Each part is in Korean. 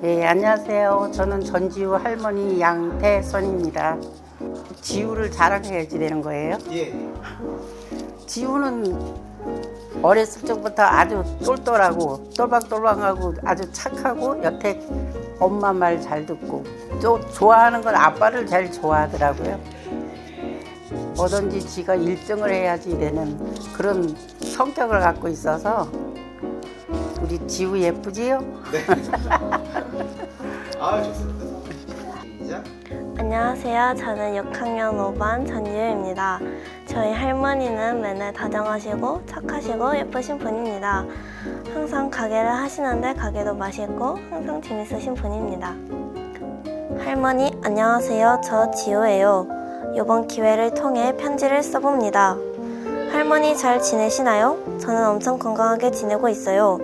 네, 안녕하세요. 저는 전지우 할머니 양태선입니다. 지우를 자랑해야지 되는 거예요. 예. 지우는 어렸을 적부터 아주 똘똘하고 똘박똘박하고 아주 착하고 여태 엄마 말 잘 듣고 또 좋아하는 건 아빠를 제일 좋아하더라고요. 뭐든지 지가 1등을 해야지 되는 그런 성격을 갖고 있어서 우리 지우 예쁘지요? 아 좋습니다. 시작. 안녕하세요. 저는 6학년 5반 전유입니다. 저희 할머니는 맨날 다정하시고 착하시고 예쁘신 분입니다. 항상 가게를 하시는데 가게도 맛있고 항상 재밌으신 분입니다. 할머니 안녕하세요. 저 지호예요. 이번 기회를 통해 편지를 써봅니다. 할머니 잘 지내시나요? 저는 엄청 건강하게 지내고 있어요.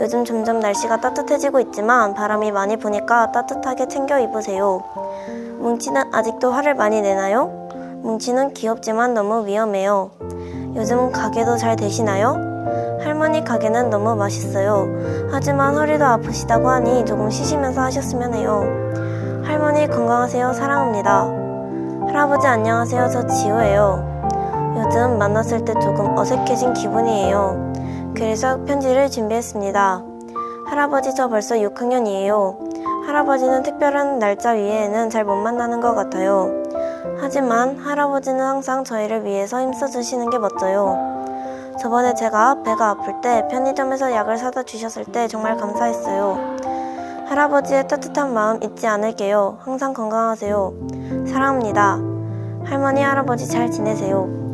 요즘 점점 날씨가 따뜻해지고 있지만 바람이 많이 부니까 따뜻하게 챙겨 입으세요. 뭉치는 아직도 화를 많이 내나요? 뭉치는 귀엽지만 너무 위험해요. 요즘 가게도 잘 되시나요? 할머니 가게는 너무 맛있어요. 하지만 허리도 아프시다고 하니 조금 쉬시면서 하셨으면 해요. 할머니 건강하세요. 사랑합니다. 할아버지 안녕하세요. 저 지호예요. 요즘 만났을 때 조금 어색해진 기분이에요. 그래서 편지를 준비했습니다. 할아버지 저 벌써 6학년이에요. 할아버지는 특별한 날짜 위에는 잘 못 만나는 것 같아요. 하지만 할아버지는 항상 저희를 위해서 힘써주시는 게 멋져요. 저번에 제가 배가 아플 때 편의점에서 약을 사다 주셨을 때 정말 감사했어요. 할아버지의 따뜻한 마음 잊지 않을게요. 항상 건강하세요. 사랑합니다. 할머니, 할아버지 잘 지내세요.